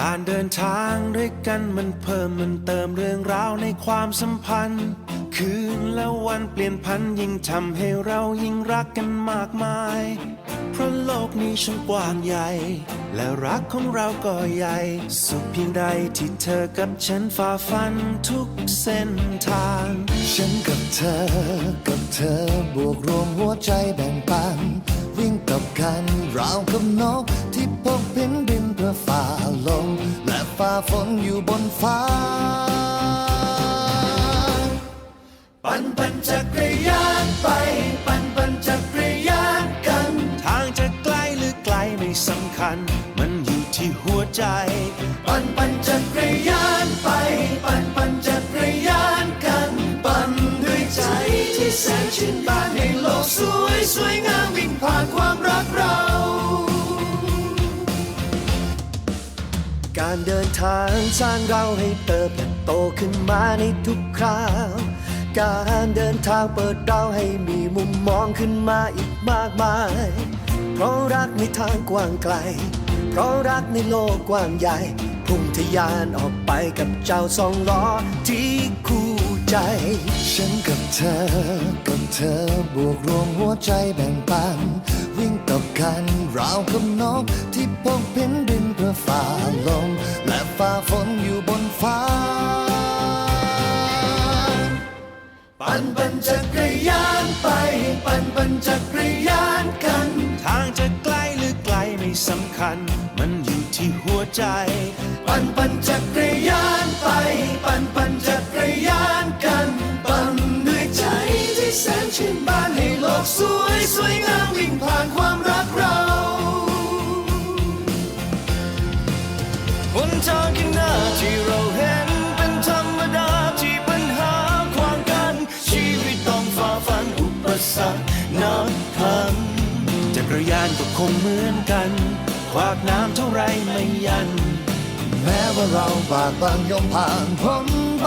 การเดินทางด้วยกันมันเพิ่มมันเติมเรื่องราวในความสัมพันธ์ คืนและวันเปลี่ยนพันยิ่งทำให้เรายิ่งรักกันมากมาย เพราะโลกนี้ช่างกว้างใหญ่ และรักของเราก็ใหญ่ สุดเพียงใดที่เธอกับฉันฝ่าฟันทุกเส้นทาง ฉันกับเธอ กับเธอบวกรวมหัวใจแบ่งปัน วิ่งกับกันราวกับนก ที่พกบินบินเพื่อฝ่าลมและฝ่าฝนอยู่บนฟ้า ปั่นปั่นจักรยานไป คัญ มันอยู่ที่หัวใจ ปั่นปั่นจักรยานไป ปั่นปั่นจักรยานกัน ปั่นด้วยใจที่แสนชื่นบานให้โลกสวยสวยงามวิ่งผ่านความรักเรา การเดินทางสร้างเราให้เติบโตขึ้นมาในทุกคราวการเดินทางเปิดเราให้มีมุมมองขึ้นมาอีกมากมาย เพราะ รักในทางกว้างไกล เพราะรักในโลกกว้างใหญ่ พุ่งทะยานออกไปกับเจ้าสองล้อที่คู่ใจ ฉันกับเธอ กับเธอบวกรวมหัวใจแบ่งปัน วิ่งกับกันราวกับนกที่พกบินบินเพื่อฝ่าลม และฝ่าฝนอยู่บนฟ้า ปั่นปั่นจักรยานไป ปั่นปั่นจักรยาน ใจ ปั่นปั่นจักรยานไป ปั่นปั่นจักรยานกัน ปั่นด้วยใจที่แสนชื่นบานให้โลกสวยสวยงามวิ่งผ่านความรักเราหนทางข้างหน้าที่เราเห็นเป็นธรรมดาที่ปัญหาขวางกัน ชีวิตต้องฝ่าฟันอุปสรรคนับพันจักรยานก็คงเหมือนกัน วากน้ำเท่าไรไม่ยัน แม้ว่าเราบากบังย่อมผ่านพ้นไป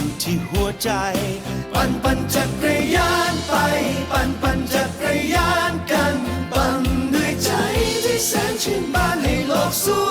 ู่ ที่หัวใจ ปั่นปั่นจักรยานไป ปั่นปั่นจักรยานกัน ปั่นด้วยใจที่แสนชื่นบานให้โลกสวยสวย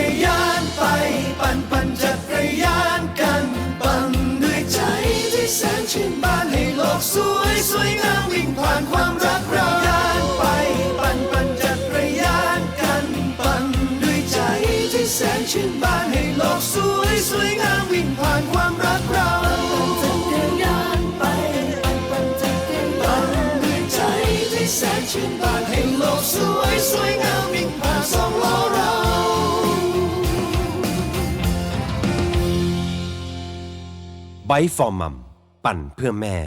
กสวยสวยงามวิ่งผ่านความรักเรายานไปปั่นปั่นจักรยานกันปั่นด้วยใจที่แสนชื่นบานให้โลกสวยสวยงามวิ่งผ่านความรักเราแสนชื่นบานให้โลกสวยสวยงามวิ่งผ่านสองล้อเราไบฟอร์มัมปั่นเพื่อแม่